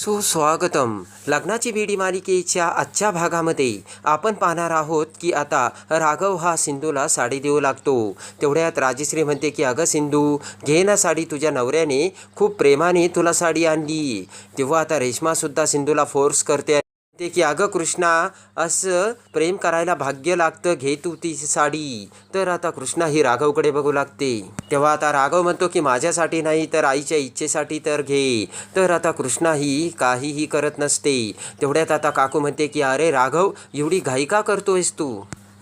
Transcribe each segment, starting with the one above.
सुस्वागतम. लग्नाची बीडी मालिकेच्या आजच्या भागामध्ये आपण पाहणार आहोत की आता राघव हा सिंधूला साडी देऊ लागतो. तेवढ्यात राजश्री म्हणते की अगं सिंधू घे ना साडी तुझ्या नवऱ्याने. खूप प्रेमाने तुला साडी आणली. तेव्हा आता रेश्मासुद्धा सिंधूला फोर्स करते ते की अगं कृष्णा असं प्रेम करायला भाग्य लागतं घे तू ती साडी. तर आता कृष्णा ही राघवकडे बघू लागते. तेव्हा आता राघव म्हणतो की माझ्यासाठी नाही तर आईच्या इच्छेसाठी तर घे. तर आता कृष्णा ही काहीही करत नसते. तेवढ्यात आता काकू म्हणते की अरे राघव एवढी घाई का करतोयस तू?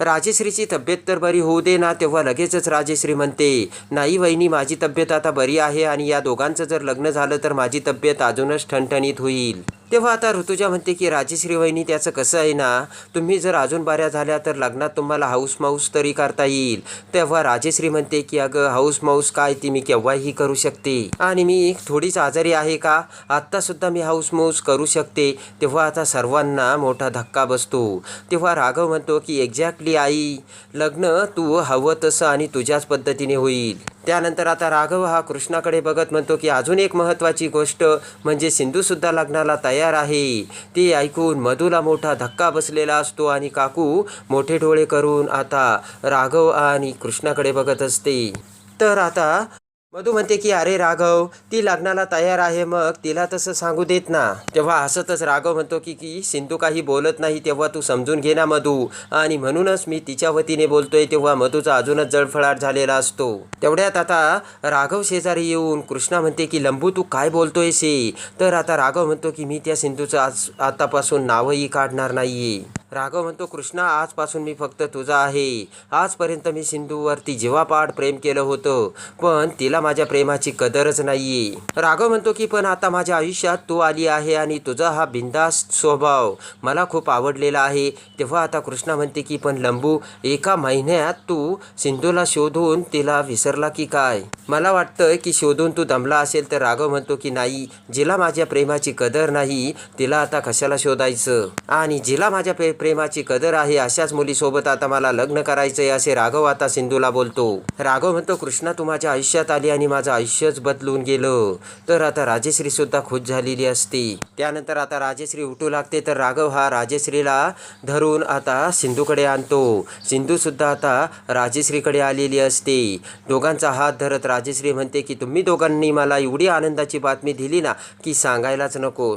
राजेश्रीची तब्येत तर बरी होऊ दे ना. तेव्हा लगेचच राजेश्री म्हणते नाही वहिनी माझी तब्येत आता बरी आहे आणि या दोघांचं जर लग्न झालं तर माझी तब्येत अजूनच ठणठणीत होईल. तेव्हा आता ऋतुजा म्हणते की राजेश्री वहिनी त्याचं कसं आहे ना? तुम्ही जर अजून बऱ्या झाल्या तर लग्नात तुम्हाला हाऊस माऊस तरी करता येईल. तेव्हा राजेश्री म्हणते की अगं हाऊस माऊस काय ती? मी केव्हाही करू शकते. आणि मी थोडीच आजारी आहे का? आत्तासुद्धा मी हाऊस माऊस करू शकते. तेव्हा आता सर्वांना मोठा धक्का बसतो. तेव्हा राघव म्हणतो की एक्झॅक्टली आई लग्न तू हवं तसं आणि तुझ्याच पद्धतीने होईल. त्यानंतर आता राघव हा कृष्णाकडे बघत म्हणतो की अजून एक महत्त्वाची गोष्ट म्हणजे सिंधूसुद्धा लग्नाला तयार तयार आहे. ते ऐकून मधूला मोठा धक्का बसलेला असतो आणि काकू मोठे डोळे करून आता राघव आणि कृष्णाकडे बघत असते. तर आता मधू म्हणते की अरे राघव ती लग्नाला तयार आहे मग तिला तसं सांगू देत ना. तेव्हा हसतच राघव म्हणतो की की सिंधू काही बोलत नाही तेव्हा तू समजून घे ना मधू. आणि म्हणूनच मी तिच्या वतीने बोलतोय तेव्हा मधूचा अजूनच जळफळाट झालेला असतो. तेवढ्यात आता राघव शेजारी येऊन कृष्णा म्हणते की लंबू तू काय बोलतोयस हे? तर आता राघव म्हणतो की मी त्या सिंधूचं आज आतापासून नावही काढणार नाहीये. राघव म्हणतो कृष्णा आजपासून मी फक्त तुझा आहे. आजपर्यंत मी सिंधूवरती जीवापाड प्रेम केलं होतं पण तिला माझ्या प्रेमाची कदरच नाहीये. राघव म्हणतो की पण आता माझ्या आयुष्यात तू आली आहे आणि तुझा हा बिंदास स्वभाव मला खूप आवडलेला आहे. तेव्हा आता कृष्णा म्हणते की पण लंबू एका महिन्यात तू सिंधूला शोधून तिला विसरला की काय? मला वाटतं की शोधून तू दमला असेल तर राघव म्हणतो की नाही जिला माझ्या प्रेमाची कदर नाही तिला आता कशाला शोधायचं? आणि जिला माझ्या प्रे प्रेमाची कदर आहे अशाच मुलीसोबत आता मला लग्न करायचंय असे राघव आता सिंधूला बोलतो. राघव म्हणतो कृष्णा तू माझ्या आयुष्यात आली आणि माझं आयुष्यच बदलून गेलं. तर आता राजेश्रीसुद्धा खुश झालेली असते. त्यानंतर आता राजेश्री उठू लागते तर राघव हा राजेश्रीला धरून आता सिंधूकडे आणतो. सिंधूसुद्धा आता राजेश्रीकडे आलेली असते. दोघांचा हात धरत राजेश्री म्हणते की तुम्ही दोघांनी मला एवढी आनंदाची बातमी दिली ना की सांगायलाच नको.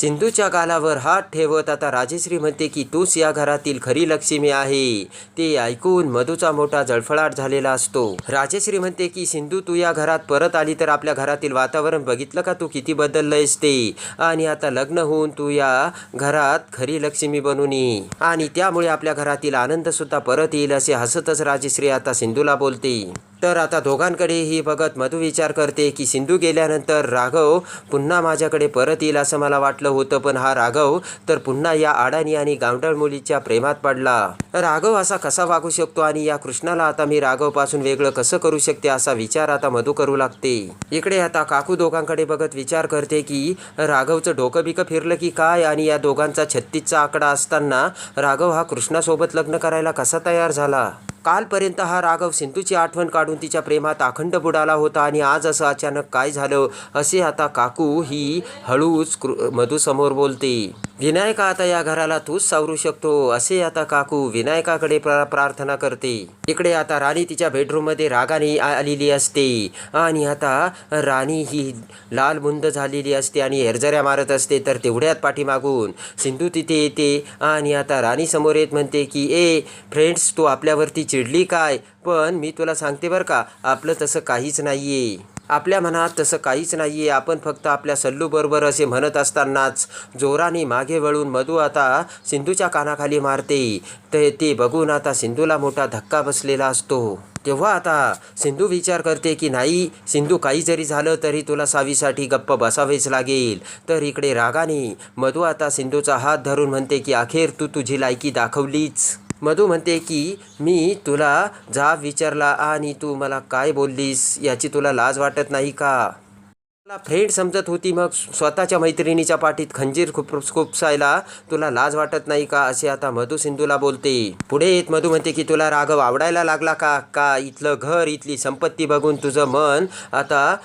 सिंधूच्या गालावर हात ठेवत आता राजेश्री म्हणते की तूच या घरातील खरी लक्ष्मी आहे. ते ऐकून मधूचा मोठा जळफळाट झालेला असतो. राजेश्री म्हणते की सिंधू तू या घरात परत आली तर आपल्या घरातील वातावरण बघितलं का तू? किती बदललंयस ते. आणि आता लग्न होऊन तू या घरात खरी लक्ष्मी बनून. ये आणि त्यामुळे आपल्या घरातील आनंद सुद्धा परत येईल असे हसतच राजेश्री आता सिंधूला बोलते. तर आता दोघांकडेही बघत मधू विचार करते की सिंधू गेल्यानंतर राघव पुन्हा माझ्याकडे परत येईल असं मला वाटलं होतं पण हा राघव तर पुन्हा या आडाणी आणि गावडळ मुलीच्या प्रेमात पडला. राघव असा कसा वागू शकतो आणि या कृष्णाला आता मी राघवपासून वेगळं कसं करू शकते असा विचार आता मधू करू लागते. इकडे आता काकू दोघांकडे बघत विचार करते की राघवचं डोकं बिकं फिरलं की काय आणि या दोघांचा छत्तीसचा आकडा असताना राघव हा कृष्णासोबत लग्न करायला कसा तयार झाला? कालपर्यंत हा राघव सिंधूची आठवण काढून तिच्या प्रेमात अखंड बुडाला होता आणि आज असं अचानक काय झालं असे आता काकू ही हळूच कृ मधूसमोर बोलते विनायका आता या घराला तूच सावरू शकतो असे आता काकू विनायकाकडे प्रा प्रार्थना करते. इकडे आता राणी तिच्या बेडरूममध्ये रागाने आलेली असते आणि आता राणी ही लाल बुंद झालेली असते आणि हेरझऱ्या मारत असते तर तेवढ्यात पाठीमागून सिंधू तिथे येते आणि आता राणी समोर येत म्हणते की ए फ्रेंड्स तू आपल्यावरती चिडली काय? पण मी तुला सांगते बरं का आपलं तसं काहीच नाही आहे आपल्या मनात तसं काहीच नाही आहे आपण फक्त आपल्या सल्लूबरोबर असे म्हणत असतानाच जोराने मागे वळून मधू आता सिंधूच्या कानाखाली मारते. ते ते बघून आता सिंधूला मोठा धक्का बसलेला असतो. तेव्हा आता सिंधू विचार करते की नाही सिंधू काही जरी झालं तरी तुला सावीसाठी गप्प बसावेच लागेल. तर इकडे रागाने मधू आता सिंधूचा हात धरून म्हणते की अखेर तू तुझी लायकी दाखवलीच. मधू म्हणते की मी तुला जाब विचारला आणि तू मला काय बोललीस याची तुला लाज वाटत नाही का? तुला फ्रेंड समजत होती मग स्वतःच्या मैत्रिणीच्या पाठीत खंजीर खूप खुपसायला तुला लाज वाटत नाही का असे आता मधू सिंधूला बोलते. पुढे येत मधू म्हणते की तुला राघव आवडायला लागला का? का इथलं घर इथली संपत्ती बघून तुझं मन आता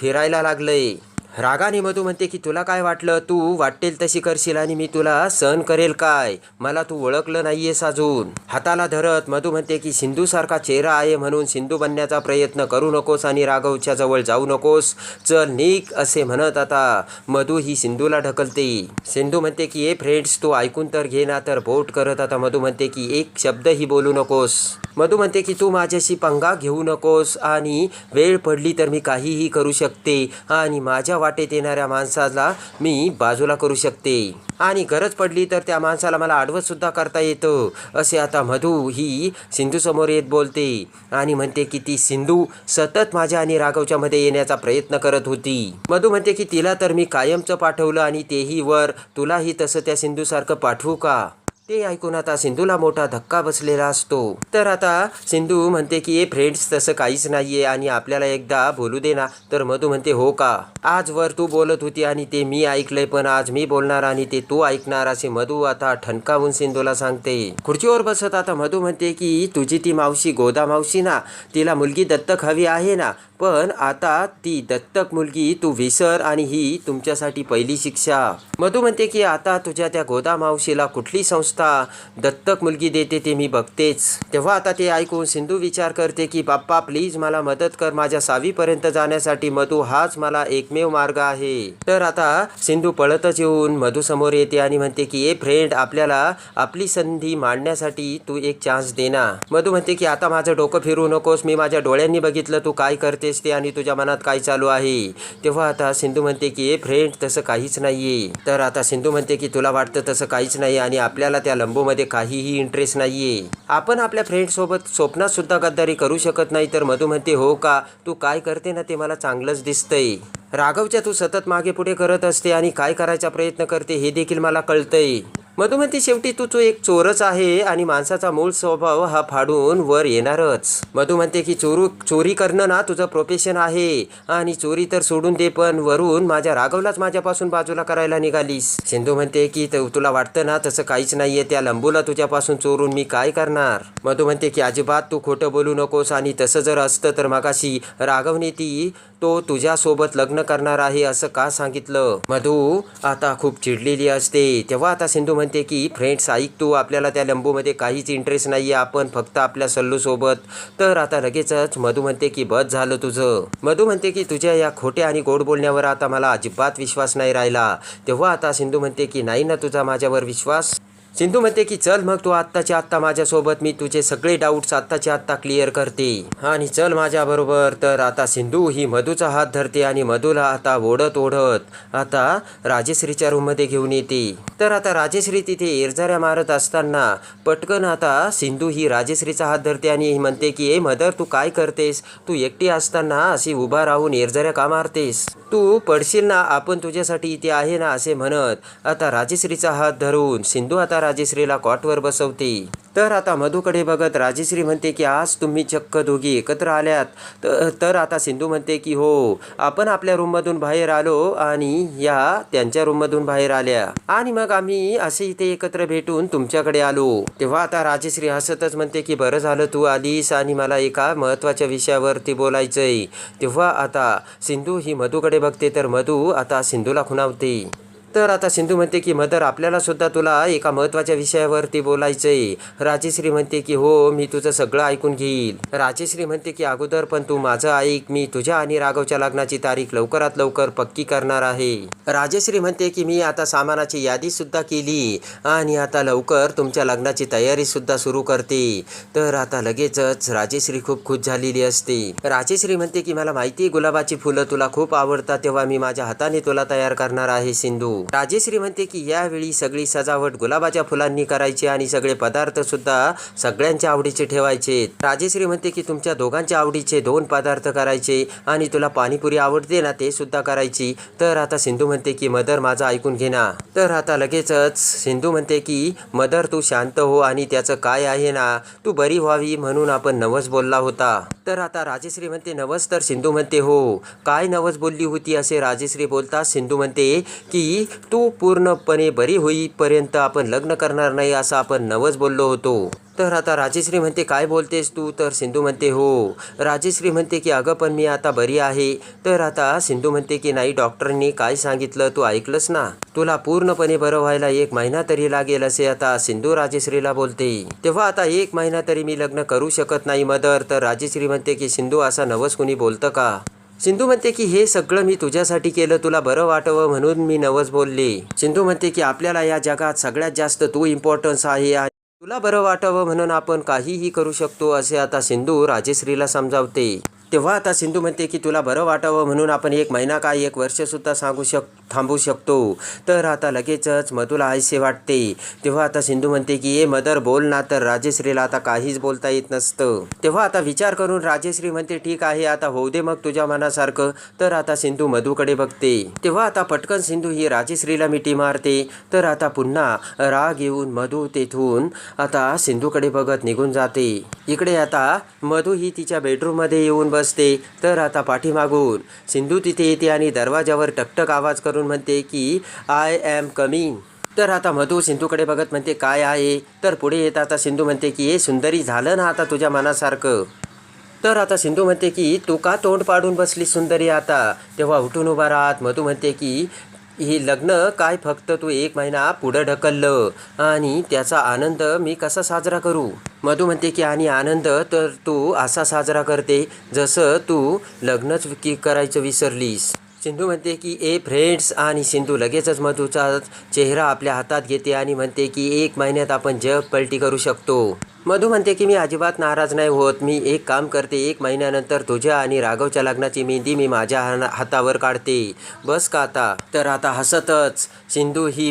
फिरायला लागलंय? रागाने मधू म्हणते की तुला काय वाटलं? तू वाटेल तशी करशील आणि मी तुला सहन करेल काय? मला तू ओळखलं नाहीयेस अजून. हाताला धरत मधू म्हणते की सिंधूसारखा चेहरा आहे म्हणून सिंधू बनण्याचा प्रयत्न करू नकोस आणि राघवच्या जवळ जाऊ नकोस. चल निक असे म्हणत आता मधू ही सिंधूला ढकलते. सिंधू म्हणते की ए फ्रेंड्स तू ऐकून तर घे ना तर बोट करत आता मधू म्हणते की एक शब्दही बोलू नकोस. मधू म्हणते की तू माझ्याशी पंगा घेऊ नकोस आणि वेळ पडली तर मी काहीही करू शकते आणि माझ्या वाटेत येणाऱ्या माणसाला मी बाजूला करू शकते. आणि गरज पडली तर त्या माणसाला मला आडवत सुद्धा करता येतं असे आता मधू ही सिंधू समोर येत बोलते. आणि म्हणते की ती सिंधू सतत माझ्या आणि राघवच्या मध्ये येण्याचा प्रयत्न करत होती. मधू म्हणते की तिला तर मी कायमचं पाठवलं आणि तेही वर. तुलाही तसं त्या सिंधूसारखं पाठवू का? ते ऐकून आता सिंधूला मोठा धक्का बसलेला असतो. तर आता सिंधू म्हणते की ए फ्रेंड्स तसं काहीच नाहीये आणि आपल्याला एकदा बोलू दे ना. तर मधू म्हणते हो का? आजवर तू बोलत होती आणि ते मी ऐकलंय पण आज मी बोलणार आणि ते तू ऐकणार असे मधू आता ठणकावून सिंधूला सांगते. खुर्चीवर बसत आता मधू म्हणते की तुझी ती मावशी गोदा मावशी ना तिला मुलगी दत्तक हवी आहे ना पण आता ती दत्तक मुलगी तू विसर आणि ही तुमच्यासाठी पहिली शिक्षा. मधू म्हणते की आता तुझ्या त्या गोदा मावशीला कुठली संस्था दत्तक मुलगी देते ते मी बघतेच. तेव्हा आता ते ऐकून सिंधू विचार करते की बाप्पा प्लीज मला मदत कर. माझ्या सावीपर्यंत जाण्यासाठी मधू हाच मला एकमेव मार्ग आहे. तर आता सिंधू पळतच येऊन मधू समोर येते आणि म्हणते की ए फ्रेंड आपल्याला आपली संधी मांडण्यासाठी तू एक चान्स दे ना. मधू म्हणते की आता माझं डोकं फिरू नकोस. मी माझ्या डोळ्यांनी बघितलं. तू काय करतेस ते आणि तुझ्या मनात काय चालू आहे? तेव्हा आता सिंधू म्हणते की ए फ्रेंड तसं काहीच नाहीये. तर आता सिंधू म्हणते की तुला वाटतं तसं काहीच नाही आणि आपल्याला त्या त्या लंबूमध्ये काहीही इंटरेस्ट नाहीये. आपण आपल्या फ्रेंडसोबत स्वप्नातसुद्धा गद्दारी करू शकत नाही तर मधू म्हणते हो का? तू काय करते ना ते मला चांगलंच दिसतंय. राघवच्या तू सतत मागे पुढे करत असते आणि काय करायचा प्रयत्न करते हे देखील मला कळतंय. मधुमती शेवटी तू तो एक चोरच आहे आणि माणसाचा मूळ स्वभाव हा फाडून वर येणारच. मधू म्हणते की चोरू चोरी करणं ना तुझं प्रोफेशन आहे. आणि चोरी तर सोडून दे पण वरून माझ्या राघवलाच माझ्यापासून बाजूला करायला निघालीस. सिंधू म्हणते की तुला वाटतं ना तसं काहीच नाहीये त्या लंबूला तुझ्यापासून चोरून मी काय करणार? मधू म्हणते की अजिबात तू खोटं बोलू नकोस आणि तसं जर असतं तर मगाशी राघवने ती तो तुझ्यासोबत लग्न करणार आहे असं का सांगितलं? मधू आता खूप चिडलेली असते. तेव्हा आता सिंधू म्हणते की फ्रेंड्स ऐक तू आपल्याला त्या लंबूमध्ये काहीच इंटरेस्ट नाही आहे आपण फक्त आपल्या सल्लूसोबत. तर आता लगेचच मधू म्हणते की बस झालं तुझं. मधू म्हणते की तुझ्या या खोट्या आणि गोड बोलण्यावर आता मला अजिबात विश्वास नाही राहिला. तेव्हा आता सिंधू म्हणते की नाही ना तुझा माझ्यावर विश्वास. सिंधू म्हणते की चल मग तू आत्ताच्या आत्ता माझ्यासोबत मी तुझे सगळे डाऊट्स आत्ताच्या आत्ता क्लिअर करते. आणि चल माझ्याबरोबर तर आता सिंधू ही मधूचा हात धरते आणि मधूला आता ओढत ओढत आता राजेश्रीच्या रूममध्ये घेऊन येते. तर आता राजेश्री तिथे इरझाऱ्या मारत असताना पटकन आता सिंधू ही राजेश्रीचा हात धरते आणि म्हणते की ए मदर तू काय करतेस? तू एकटी असताना अशी उभा राहून इरझाऱ्या का मारतेस? तू पडशील ना आपण तुझ्यासाठी इथे आहे ना असे म्हणत आता राजेश्रीचा हात धरून सिंधू आता राजेश्रीला कॉटवर बसवते. तर आता मधूकडे बघत राजेश्री म्हणते की आज तुम्ही चक्क दोघी एकत्र आल्यात. तर तर आता सिंधू म्हणते की हो आपण आपल्या रूममधून बाहेर आलो आणि या त्यांच्या रूममधून बाहेर आल्या. आणि मग आम्ही असे इथे एकत्र भेटून तुमच्याकडे आलो. तेव्हा आता राजेश्री हसतच म्हणते की बरं झालं तू आलीस आणि मला एका महत्त्वाच्या विषयावरती बोलायचंय. तेव्हा आता सिंधू ही मधूकडे बघते तर मधू आता सिंधूला खुणावते. तर आता सिंधू म्हणते की मदर आपल्याला सुद्धा तुला एका महत्त्वाच्या विषयावरती बोलायचंय. राजेश्री म्हणते की हो मी तुझं सगळं ऐकून घेईल. राजेश्री म्हणते की अगोदर पण तू माझं ऐक मी तुझ्या आणि राघवच्या लग्नाची तारीख लवकरात लवकर पक्की करणार आहे. राजेश्री म्हणते की मी आता सामानाची यादी सुद्धा केली आणि आता लवकर तुमच्या लग्नाची तयारी सुद्धा सुरू करते. तर आता लगेचच राजेश्री खूप खुश झालेली असते. राजेश्री म्हणते की मला माहिती आहे गुलाबाची फुलं तुला खूप आवडतात तेव्हा मी माझ्या हाताने तुला तयार करणार आहे सिंधू. राजेश्री म्हणते की यावेळी सगळी सजावट गुलाबाच्या फुलांनी करायची आणि सगळे पदार्थ सुद्धा सगळ्यांच्या आवडीचे ठेवायचे. राजेश्री म्हणते की तुमच्या दोघांच्या आवडीचे दोन पदार्थ करायचे आणि तुला पाणीपुरी आवडते ना ते सुद्धा करायची. तर आता सिंधू म्हणते की मदर माझं ऐकून घे ना. तर आता लगेचच सिंधू म्हणते की मदर तू शांत हो आणि त्याचं काय आहे ना तू बरी व्हावी म्हणून आपण नवस बोलला होता. तर आता राजेश्री म्हणते नवस? तर सिंधू म्हणते हो. काय नवस बोलली होती असे राजेश्री बोलतात? सिंधू म्हणते की तू पूर्णपणे बरी होईपर्यंत आपण लग्न करणार नाही असं आपण नवच बोललो होतो. तर आता राजेश्री म्हणते काय बोलतेस तू? तर सिंधू म्हणते हो. राजेश्री म्हणते की अगं पण मी आता बरी आहे. तर आता सिंधू म्हणते की नाही डॉक्टरनी काय सांगितलं तू ऐकलंस ना. तुला पूर्णपणे बरं व्हायला एक महिना तरी लागेल असे आता सिंधू राजेश्रीला बोलते. तेव्हा आता एक महिना तरी मी लग्न करू शकत नाही मदर. तर राजेश्री म्हणते की सिंधू असा नवस कुणी बोलतं का? सिंधू म्हणते की हे सगळं मी तुझ्यासाठी केलं तुला बरं वाटवं म्हणून मी नवस बोलले. सिंधू म्हणते की आपल्याला या जगात सगळ्यात जास्त तू इम्पॉर्टन्स आहे तुला बरं वाटावं म्हणून आपण काहीही करू शकतो असे आता सिंधू राजेश्रीला समजावते. तेव्हा आता सिंधू म्हणते की तुला बरं वाटावं म्हणून आपण एक महिना काय एक वर्षसुद्धा सांगू शक थांबू शकतो. तर आता लगेचच मधुला आयसे वाटते. तेव्हा आता सिंधू म्हणते की ए मदर बोल ना. तर राजेश्रीला आता काहीच बोलता येत नसतं. तेव्हा आता विचार करून राजेश्री म्हणते ठीक आहे आता होऊ दे मग तुझ्या मनासारखं. तर आता सिंधू मधूकडे बघते. तेव्हा आता पटकन सिंधू ही राजेश्रीला मिठी मारते. तर आता पुन्हा राग येऊन मधू तेथून आता सिंधूकडे बघत निघून जाते. इकडे आता मधू ही तिच्या बेडरूममध्ये येऊन असते. तर आता पाठीमागून. सिंधू तिथे येते आणि दरवाजावर टकटक आवाज करून म्हणते की आय एम कमिंग तर आता मधू सिंधूकडे बघत म्हणते काय आहे? तर पुढे येत आता सिंधू म्हणते की हे सुंदरी झालं ना आता तुझ्या मनासारखं? तर आता सिंधू म्हणते की तू का तोंड पाडून बसली सुंदरी आता? तेव्हा उठून उभा राहत मधू म्हणते की ही लग्न काय फक्त तू एक महिना पुढं ढकललं आणि त्याचा आनंद मी कसा साजरा करू? मधू म्हणते की आणि आनंद तर तू असा साजरा करते जसं तू लग्नच की करायचं विसरलीस. सिंधू म्हणते की ए फ्रेंड्स आणि सिंधू लगेचच मधूचा चेहरा आपल्या हातात घेते आणि म्हणते की एक महिन्यात आपण जग पलटी करू शकतो. मधू म्हणते की मी अजिबात नाराज नाही होत. मी एक काम करते. एक महिन्यानंतर तुझ्या आणि राघवच्या लग्नाची मेहंदी मी माझ्या हातावर काढते. बस का आता? तर आता हसतच. सिंधू ही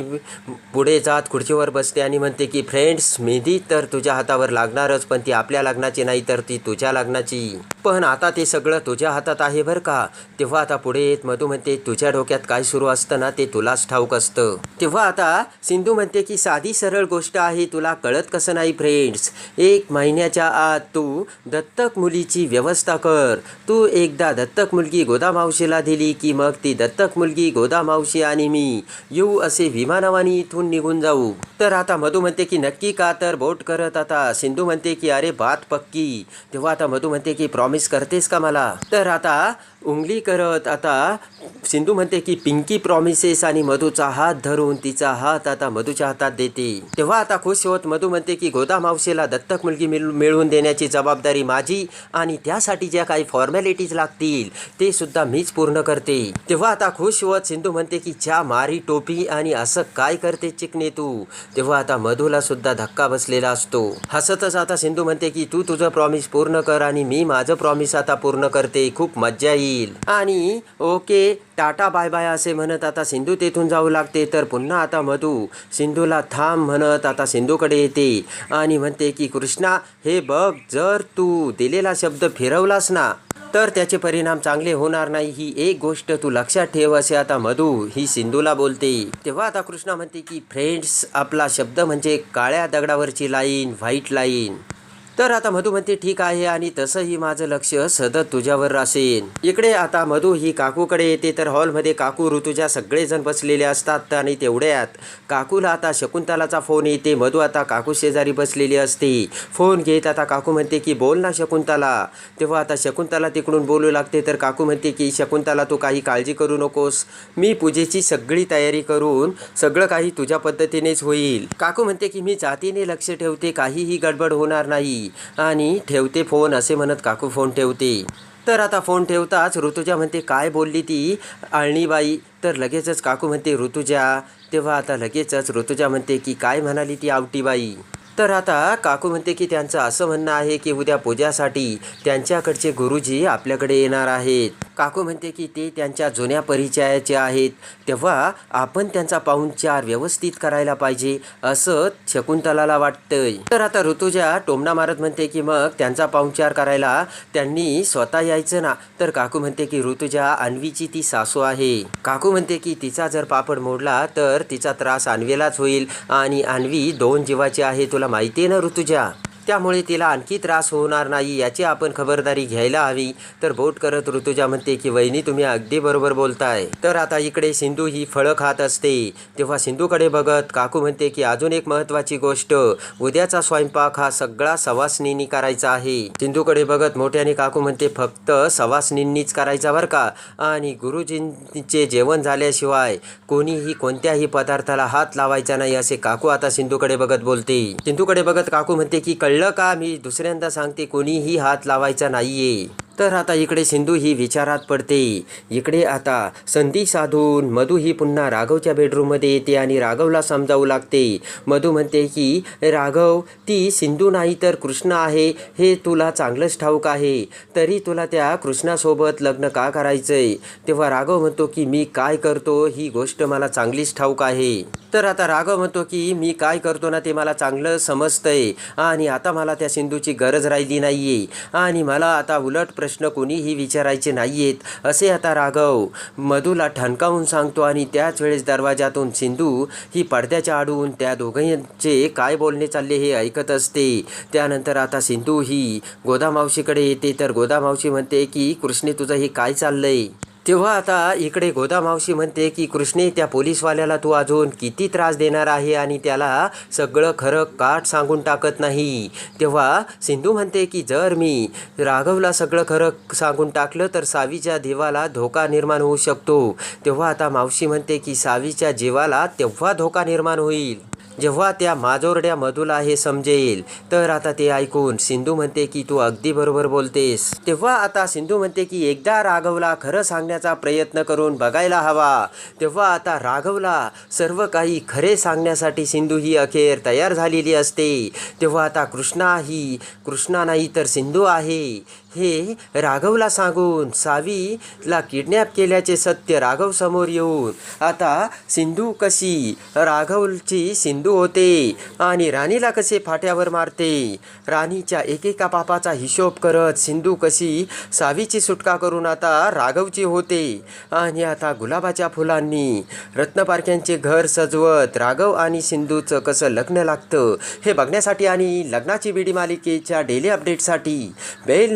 पुढे जात खुर्चीवर बसते आणि म्हणते की फ्रेंड्स मेहंदी तर तुझ्या हातावर लागणारच पण ती आपल्या लग्नाची नाही तर ती तुझ्या लग्नाची. पण आता ते सगळं तुझ्या हातात आहे बरं का? तेव्हा आता पुढे येत मधू म्हणते तुझ्या डोक्यात काय सुरू असतं ना ते तुलाच ठाऊक असतं. तेव्हा आता सिंधू म्हणते की साधी सरळ गोष्ट आहे. तुला कळत कसं नाही फ्रेंड्स? एक महिन्याच्या आत तू दत्तक मुलीची व्यवस्था कर. तू एकदा दत्तक मुलगी गोदामावशीला दिली की मग ती दत्तक मुलगी गोदामावशी आणि मी येऊ असे विमानावानी इथून निघून जाऊ. तर आता मधू म्हणते की नक्की का तर बोट करत आता? सिंधू म्हणते की अरे बात पक्की. तेव्हा आता मधू म्हणते की प्रॉमिस करतेस का मला? तर आता उंगली करत. आता सिंधू म्हणते की पिंकी प्रॉमिसेस आणि मधूचा हात धरून तिचा हात आता मधूच्या हातात देते. तेव्हा आता खुश होत मधू म्हणते की गोदा मावशीला दत्तक मुलगी मिळवून देण्याची जबाबदारी माझी आणि त्यासाठी ज्या काही फॉर्मॅलिटीज लागतील ते सुद्धा मीच पूर्ण करते. तेव्हा आता खुश होत सिंधू म्हणते की च्या मारी टोपी आणि असं काय करते चिकने तू? तेव्हा आता मधूला सुद्धा धक्का बसलेला असतो. हसतच आता सिंधू म्हणते की तू तुझं प्रॉमिस पूर्ण कर आणि मी माझं प्रॉमिस आता पूर्ण करते. खूप मज्जा येईल. आणि ओके टाटा बाय बाय असे म्हणत आता सिंधू तेथून जाऊ लागते तर पुन्हा आता मधू. सिंधूला थांब म्हणत आता सिंधूकडे येते. आणि म्हणते की कृष्णा हे बघ जर तू दिलेला शब्द फिरवलास ना तर त्याचे परिणाम चांगले होणार नाही. ही एक गोष्ट तू लक्षात ठेव असे आता मधू ही सिंधूला बोलते. तेव्हा आता कृष्णा म्हणते की फ्रेंड्स आपला शब्द म्हणजे काळ्या दगडावरची लाईन व्हाईट लाईन. तर आता मधू म्हणते ठीक आहे आणि तसंही माझं लक्ष सतत तुझ्यावर असेल इकडे आता मधू ही काकूकडे येते तर हॉलमध्ये काकू ऋतुजा सगळेजण बसलेले असतात आणि तेवढ्यात काकूला आता शकुंतलाचा फोन येते. मधू आता काकू शेजारी बसलेली असते. फोन घेत आता काकू म्हणते की बोल ना शकुंतला. तेव्हा आता शकुंतला तिकडून बोलू लागते तर काकू म्हणते की शकुंतला तू काही काळजी करू नकोस. मी पूजेची सगळी तयारी करून सगळं काही तुझ्या पद्धतीनेच होईल. काकू म्हणते की मी जातीने लक्ष ठेवते. काहीही गडबड होणार नाही. आणि ठेवते फोन असे म्हणत काकू फोन ठेवते. तर आता फोन ठेवताच ऋतुजा म्हणते काय बोलली ती आळणीबाई तर लगेचच काकू म्हणते ऋतुजा. तेव्हा आता लगेचच ऋतुजा म्हणते की काय म्हणाली ती आवटीबाई? तर आता काकू म्हणते की त्यांचं असं म्हणणं आहे की उद्या पूजासाठी त्यांच्याकडचे गुरुजी आपल्याकडे येणार आहेत. काकू म्हणते की ते त्यांच्या जुन्या परिचयाचे आहेत. तेव्हा आपण त्यांचा पाहुणचार व्यवस्थित करायला पाहिजे असं शकुंतलाला वाटतंय. तर आता ऋतुजा टोमणा मारत म्हणते की मग त्यांचा पाहुणचार करायला त्यांनी स्वतः यायचं ना? तर काकू म्हणते की ऋतुजा अन्वीची ती सासू आहे. काकू म्हणते की तिचा जर पापड मोडला तर तिचा त्रास अन्वीलाच होईल. आणि अन्वी दोन जीवाची आहे तुला माहिती आहे ना ऋतुजा? त्यामुळे तिला आणखी त्रास होणार नाही याची आपण खबरदारी घ्यायला हवी. तर बोट करत ऋतुजा म्हणते की वहिनी तुम्ही अगदी बरोबर बोलताय. तर आता इकडे सिंधू ही फळं खात असते. तेव्हा सिंधूकडे बघत काकू म्हणते की अजून एक महत्वाची गोष्ट. उद्याचा स्वयंपाक हा सगळा सवासनींनी करायचा आहे. सिंधूकडे बघत मोठ्याने काकू म्हणते फक्त सवासनींनीच करायचा बरं का? आणि गुरुजींचे जेवण झाल्याशिवाय कोणीही कोणत्याही पदार्थाला हात लावायचा नाही असे काकू आता सिंधूकडे बघत बोलते. सिंधूकडे बघत काकू म्हणते की कळलं का? मी दुसऱ्यांदा सांगते कोणीही हात लावायचा नाहीये. तर आता इकडे सिंधू ही विचारात पडते. इकडे आता संधी साधून मधू ही पुन्हा राघवच्या बेडरूममध्ये येते आणि राघवला समजावू लागते. मधू म्हणते की राघव ती सिंधू नाही तर कृष्ण आहे. हे तुला चांगलंच ठाऊक आहे. तरी तुला त्या कृष्णासोबत लग्न का करायचंय? तेव्हा राघव म्हणतो की मी काय करतो ही गोष्ट मला चांगलीच ठाऊक आहे. तर आता राघव म्हणतो की मी काय करतो ना ते मला चांगलं समजतंय. आणि आता मला त्या सिंधूची गरज राहिली नाहीये. आणि मला आता उलट प्रश्न कोणीही विचारायचे नाहीयेत असे आता राघव. मधूला ठणकावून सांगतो आणि त्याच वेळेस दरवाजातून सिंधू ही पडद्याच्या आडून त्या दोघांचे काय बोलणे चालले हे ऐकत असते. त्यानंतर आता सिंधू ही गोदामावशीकडे येते. तर गोदामावशी म्हणते की कृष्णे तुझं हे काय चाललंय? तेव्हा आता इकडे गोदामावशी म्हणते की कृष्णे त्या पोलीसवाल्याला तू अजून किती त्रास देणार आहे आणि त्याला सगळं खरं काट सांगून टाकत नाही? तेव्हा सिंधू म्हणते की जर मी राघवला सगळं खरं सांगून टाकलं तर सावीच्या देवाला धोका निर्माण होऊ शकतो. तेव्हा आता मावशी म्हणते की सावीच्या जीवाला तेव्हा धोका निर्माण होईल. जेव्हा त्या माजोरड्या मधूला हे समजेल तर आता ते ऐकून सिंधू म्हणते की तू अगदी बरोबर बोलतेस. तेव्हा आता सिंधू म्हणते की एकदा राघवला खरं सांगण्याचा प्रयत्न करून बघायला हवा. तेव्हा आता राघवला सर्व काही खरे सांगण्यासाठी सिंधू ही अखेर तयार झालेली असते. तेव्हा आता कृष्णा ही कृष्णा नाही तर सिंधू आहे. हे राघवला सांगून सावीला किडनॅप केल्याचे सत्य राघव समोर येऊन आता सिंधू कशी? राघवची सिंधू होते आणि राणीला कसे फाट्यावर मारते? राणीच्या एकेका पापाचा हिशोब करत सिंधू कशी सावीची सुटका करून आता राघवची होते आणि आता गुलाबाच्या फुलांनी रत्नपारख्यांचे घर सजवत राघव आणि सिंधूचं कसं लग्न लागतं हे बघण्यासाठी आणि लग्नाची बीडी मालिकेच्या डेली अपडेटसाठी बेल